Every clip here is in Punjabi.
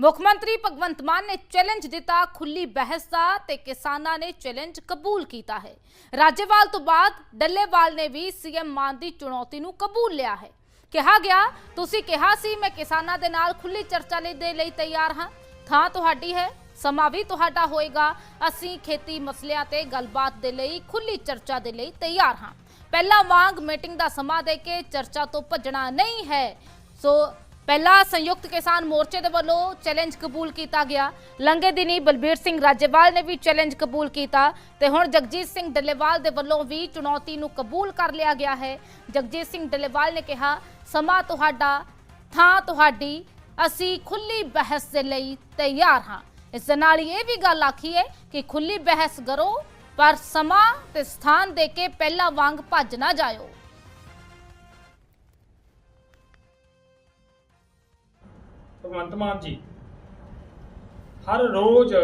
ਮੁੱਖ ਮੰਤਰੀ ਭਗਵੰਤ ਮਾਨ ਨੇ ਚੈਲੰਜ ਦਿੱਤਾ ਖੁੱਲੀ ਬਹਿਸ ਦਾ ਤੇ ਕਿਸਾਨਾਂ ਨੇ ਚੈਲੰਜ ਕਬੂਲ ਕੀਤਾ ਹੈ। ਰਾਜੇਵਾਲ ਤੋਂ ਬਾਅਦ ਡੱਲੇਵਾਲ ਨੇ ਵੀ ਸੀਐਮ ਮਾਨ ਦੀ ਚੁਣੌਤੀ ਨੂੰ ਕਬੂਲ ਲਿਆ ਹੈ। ਕਿਹਾ ਗਿਆ, ਤੁਸੀਂ ਕਿਹਾ ਸੀ ਮੈਂ ਕਿਸਾਨਾਂ ਦੇ ਨਾਲ ਖੁੱਲੀ ਚਰਚਾ ਲਈ ਦੇ ਲਈ ਤਿਆਰ ਹਾਂ। ਥਾਂ ਤੁਹਾਡੀ ਹੈ, ਸਮਾਂ ਵੀ ਤੁਹਾਡਾ ਹੋਏਗਾ। ਅਸੀਂ ਖੇਤੀ ਮਸਲਿਆਂ ਤੇ ਗੱਲਬਾਤ ਦੇ ਲਈ ਖੁੱਲੀ ਚਰਚਾ ਦੇ ਲਈ ਤਿਆਰ ਹਾਂ। ਪਹਿਲਾ ਵਾਂਗ ਮੀਟਿੰਗ ਦਾ ਸਮਾਂ ਦੇ ਕੇ ਚਰਚਾ ਤੋਂ ਭੱਜਣਾ ਨਹੀਂ ਹੈ। ਸੋ ਪਹਿਲਾ ਸੰਯੁਕਤ ਕਿਸਾਨ ਮੋਰਚੇ ਦੇ ਵੱਲੋਂ ਚੈਲੰਜ ਕਬੂਲ ਕੀਤਾ ਗਿਆ। ਲੰਗੇ ਦਿਨੀ ਬਲਬੀਰ ਸਿੰਘ ਰਾਜੇਵਾਲ ਨੇ ਵੀ ਚੈਲੰਜ ਕਬੂਲ ਕੀਤਾ ਤੇ ਹੁਣ ਜਗਜੀਤ ਸਿੰਘ ਡੱਲੇਵਾਲ ਦੇ ਵੱਲੋਂ ਵੀ ਚੁਣੌਤੀ ਨੂੰ ਕਬੂਲ ਕਰ ਲਿਆ ਗਿਆ ਹੈ। ਜਗਜੀਤ ਸਿੰਘ ਡੱਲੇਵਾਲ ਨੇ ਕਿਹਾ, ਸਮਾਂ ਤੁਹਾਡਾ, ਥਾਂ ਤੁਹਾਡੀ, ਅਸੀਂ ਖੁੱਲੀ ਬਹਿਸ ਦੇ ਲਈ ਤਿਆਰ ਹਾਂ। ਇਸ ਦੇ ਨਾਲ ਇਹ ਵੀ ਗੱਲ ਆਖੀ ਹੈ ਕਿ ਖੁੱਲੀ ਬਹਿਸ ਕਰੋ, ਪਰ ਸਮਾਂ ਤੇ ਸਥਾਨ ਦੇ ਕੇ ਪਹਿਲਾਂ ਵਾਂਗ ਭੱਜ ਨਾ ਜਾਇਓ। ਭਗਵੰਤ ਮਾਨ ਜੀ, ਹਰ ਰੋਜ਼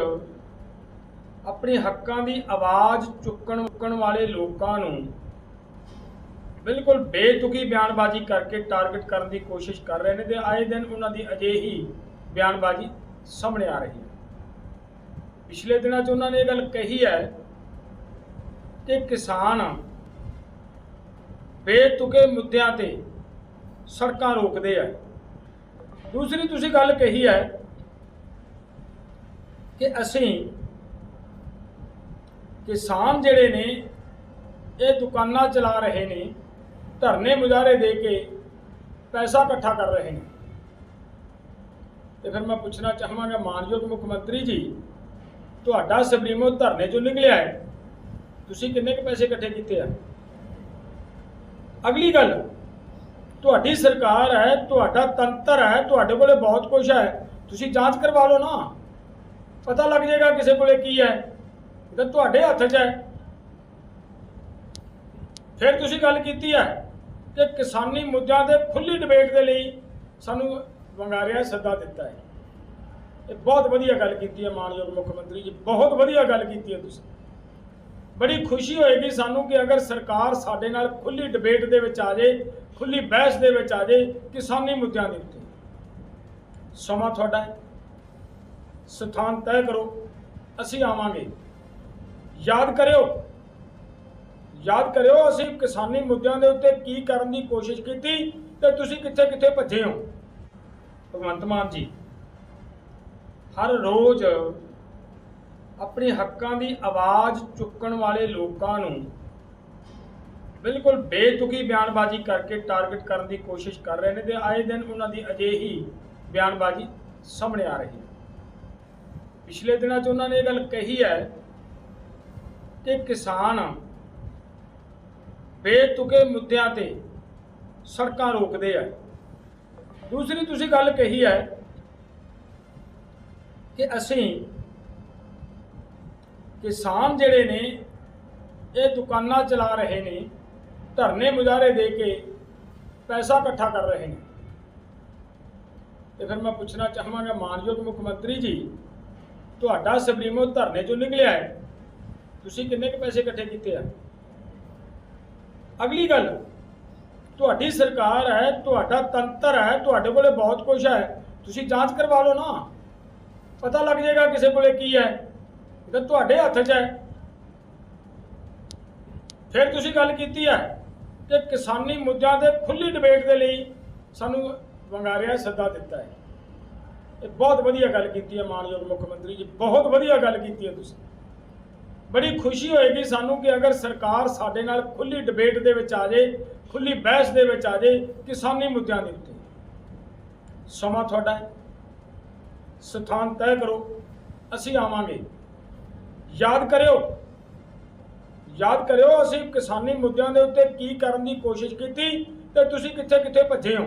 ਆਪਣੇ ਹੱਕਾਂ ਦੀ ਆਵਾਜ਼ ਚੁੱਕਣ ਚੁੱਕਣ ਵਾਲੇ ਲੋਕਾਂ ਨੂੰ ਬਿਲਕੁਲ ਬੇਤੁਕੀ ਬਿਆਨਬਾਜ਼ੀ ਕਰਕੇ ਟਾਰਗੇਟ ਕਰਨ ਦੀ ਕੋਸ਼ਿਸ਼ ਕਰ ਰਹੇ ਨੇ ਤੇ ਆਏ ਦਿਨ ਉਹਨਾਂ ਦੀ ਅਜਿਹੀ ਬਿਆਨਬਾਜ਼ੀ ਸਾਹਮਣੇ ਆ ਰਹੀ ਹੈ। ਪਿਛਲੇ ਦਿਨਾਂ 'ਚ ਉਹਨਾਂ ਨੇ ਇਹ ਗੱਲ ਕਹੀ ਹੈ ਕਿ ਕਿਸਾਨ ਬੇਤੁਕੇ ਮੁੱਦਿਆਂ ਤੇ ਸੜਕਾਂ ਰੋਕਦੇ ਆ। ਦੂਸਰੀ ਤੁਸੀਂ ਗੱਲ ਕਹੀ ਹੈ ਕਿ ਅਸੀਂ ਕਿਸਾਨ ਜਿਹੜੇ ਨੇ, ਇਹ ਦੁਕਾਨਾਂ ਚਲਾ ਰਹੇ ਨੇ, ਧਰਨੇ ਮੁਜ਼ਾਹਰੇ ਦੇ ਕੇ ਪੈਸਾ ਇਕੱਠਾ ਕਰ ਰਹੇ ਨੇ। ਤੇ ਫਿਰ ਮੈਂ ਪੁੱਛਣਾ ਚਾਹਾਂਗਾ, ਮਾਨਯੋਗ ਮੁੱਖ ਮੰਤਰੀ ਜੀ, ਤੁਹਾਡਾ ਸੁਪਰੀਮੋ ਧਰਨੇ ਚੋਂ ਨਿਕਲਿਆ ਹੈ। ਤੁਸੀਂ ਕਿੰਨੇ ਕੁ ਪੈਸੇ ਇਕੱਠੇ ਕੀਤੇ ਆ? ਅਗਲੀ ਗੱਲ ਤੁਹਾਡੀ ਸਰਕਾਰ ਹੈ, ਤੁਹਾਡਾ ਤੰਤਰ ਹੈ, ਤੁਹਾਡੇ ਕੋਲੇ ਬਹੁਤ ਕੁਝ ਹੈ। ਤੁਸੀਂ ਜਾਂਚ ਕਰਵਾ ਲਓ ਨਾ। ਪਤਾ ਲੱਗ ਜਾਏਗਾ ਕਿਸੇ ਕੋਲੇ ਕੀ ਹੈ। ਇਹ ਤਾਂ ਤੁਹਾਡੇ ਹੱਥ 'ਚ ਹੈ। ਫਿਰ ਤੁਸੀਂ ਗੱਲ ਕੀਤੀ ਹੈ ਕਿ ਕਿਸਾਨੀ ਮੁੱਦਿਆਂ ਦੇ ਖੁੱਲੀ ਡਿਬੇਟ ਦੇ ਲਈ ਸਾਨੂੰ ਵੰਗਾਰਿਆ ਸੱਦਾ ਦਿੱਤਾ ਹੈ। ਇਹ ਬਹੁਤ ਵਧੀਆ ਗੱਲ ਕੀਤੀ ਹੈ ਮਾਨਯੋਗ ਮੁੱਖ ਮੰਤਰੀ ਜੀ। ਬਹੁਤ ਵਧੀਆ ਗੱਲ ਕੀਤੀ ਹੈ ਤੁਸੀਂ। ਬੜੀ ਖੁਸ਼ੀ ਹੋਏਗੀ ਸਾਨੂੰ ਕਿ ਅਗਰ ਸਰਕਾਰ ਸਾਡੇ ਨਾਲ ਖੁੱਲੀ ਡਿਬੇਟ ਦੇ ਵਿੱਚ ਆ ਜਾਏ ਖੁੱਲੀ ਬਹਿਸ ਦੇ ਵਿੱਚ ਆ ਜਾਏ ਕਿਸਾਨੀ ਮੁੱਦਿਆਂ ਦੇ ਉੱਤੇ। ਸਮਾਂ ਤੁਹਾਡਾ ਹੈ। ਸਥਾਨ ਤੈਅ ਕਰੋ। ਅਸੀਂ ਆਵਾਂਗੇ। ਯਾਦ ਕਰਿਓ। ਯਾਦ ਕਰਿਓ ਅਸੀਂ ਕਿਸਾਨੀ ਮੁੱਦਿਆਂ ਦੇ ਉੱਤੇ ਕੀ ਕਰਨ ਦੀ ਕੋਸ਼ਿਸ਼ ਕੀਤੀ ਤੇ ਤੁਸੀਂ ਕਿੱਥੇ ਕਿੱਥੇ ਭੱਜੇ ਹੋ। ਭਗਵੰਤ ਮਾਨ ਜੀ, ਹਰ ਰੋਜ਼ ਆਪਣੇ ਹੱਕਾਂ ਦੀ ਆਵਾਜ਼ ਚੁੱਕਣ ਵਾਲੇ ਲੋਕਾਂ ਨੂੰ ਬਿਲਕੁਲ ਬੇਤੁਕੀ ਬਿਆਨਬਾਜ਼ੀ ਕਰਕੇ ਟਾਰਗੇਟ ਕਰਨ ਦੀ ਕੋਸ਼ਿਸ਼ ਕਰ ਰਹੇ ਨੇ ਤੇ ਆਏ ਦਿਨ ਉਹਨਾਂ ਦੀ ਅਜਿਹੀ ਬਿਆਨਬਾਜ਼ੀ ਸਾਹਮਣੇ ਆ ਰਹੀ ਹੈ। ਪਿਛਲੇ ਦਿਨਾਂ 'ਚ ਉਹਨਾਂ ਨੇ ਇਹ ਗੱਲ ਕਹੀ ਹੈ ਕਿ ਕਿਸਾਨ ਬੇਤੁਕੇ ਮੁੱਦਿਆਂ ਤੇ ਸੜਕਾਂ ਰੋਕਦੇ ਆ। ਦੂਸਰੀ ਤੁਸੀਂ ਗੱਲ ਕਹੀ ਹੈ ਕਿ ਅਸੀਂ ਕਿਸਾਨ ਜਿਹੜੇ ਨੇ ਇਹ ਦੁਕਾਨਾਂ ਚਲਾ ਰਹੇ ਨੇ ਧਰਨੇ ਮੁਜ਼ਾਹਰੇ ਦੇ ਕੇ ਪੈਸਾ ਇਕੱਠਾ ਕਰ ਰਹੇ ਨੇ ਤੇ ਫਿਰ ਮੈਂ ਪੁੱਛਣਾ ਚਾਹਾਂਗਾ ਮਾਨਯੋਗ ਮੁੱਖ ਮੰਤਰੀ ਜੀ ਤੁਹਾਡਾ ਸੁਪਰੀਮੋ ਧਰਨੇ ਚੋਂ ਨਿਕਲਿਆ ਹੈ ਤੁਸੀਂ ਕਿੰਨੇ ਕੁ ਪੈਸੇ ਇਕੱਠੇ ਕੀਤੇ ਆ ਅਗਲੀ ਗੱਲ ਤੁਹਾਡੀ ਸਰਕਾਰ ਹੈ ਤੁਹਾਡਾ ਤੰਤਰ ਹੈ ਤੁਹਾਡੇ ਕੋਲੇ ਬਹੁਤ ਕੁਝ ਹੈ ਤੁਸੀਂ ਜਾਂਚ ਕਰਵਾ ਲਓ ਨਾ ਪਤਾ ਲੱਗ ਜਾਏਗਾ ਕਿਸੇ ਕੋਲੇ ਕੀ ਹੈ ਇਹ ਤਾਂ ਤੁਹਾਡੇ ਹੱਥ 'ਚ ਹੈ, ਫਿਰ ਤੁਸੀਂ ਗੱਲ ਕੀਤੀ ਹੈ ਕਿ ਕਿਸਾਨੀ ਮੁੱਦਿਆਂ ਦੇ ਖੁੱਲੀ ਡਿਬੇਟ ਦੇ ਲਈ ਸਾਨੂੰ ਵੰਗਾਰਿਆ ਸੱਦਾ ਦਿੱਤਾ ਹੈ। ਇਹ ਬਹੁਤ ਵਧੀਆ ਗੱਲ ਕੀਤੀ ਹੈ ਮਾਨਯੋਗ ਮੁੱਖ ਮੰਤਰੀ ਜੀ, ਬਹੁਤ ਵਧੀਆ ਗੱਲ ਕੀਤੀ ਹੈ ਤੁਸੀਂ। ਬੜੀ ਖੁਸ਼ੀ ਹੋਏਗੀ ਸਾਨੂੰ ਕਿ ਅਗਰ ਸਰਕਾਰ ਸਾਡੇ ਨਾਲ ਖੁੱਲੀ ਡਿਬੇਟ ਦੇ ਵਿੱਚ ਆ ਜਾਏ ਖੁੱਲੀ ਬਹਿਸ ਦੇ ਵਿੱਚ ਆ ਜਾਏ ਕਿਸਾਨੀ ਮੁੱਦਿਆਂ ਦੇ ਉੱਤੇ। ਸਮਾਂ ਤੁਹਾਡਾ ਹੈ। ਸਥਾਨ ਤੈਅ ਕਰੋ। ਅਸੀਂ ਆਵਾਂਗੇ। ਯਾਦ ਕਰਿਓ। ਯਾਦ ਕਰਿਓ ਅਸੀਂ ਕਿਸਾਨੀ ਮੁੱਦਿਆਂ ਦੇ ਉੱਤੇ ਕੀ ਕਰਨ ਦੀ ਕੋਸ਼ਿਸ਼ ਕੀਤੀ ਤੇ ਤੁਸੀਂ ਕਿੱਥੇ ਕਿੱਥੇ ਭੱਜੇ ਹੋ।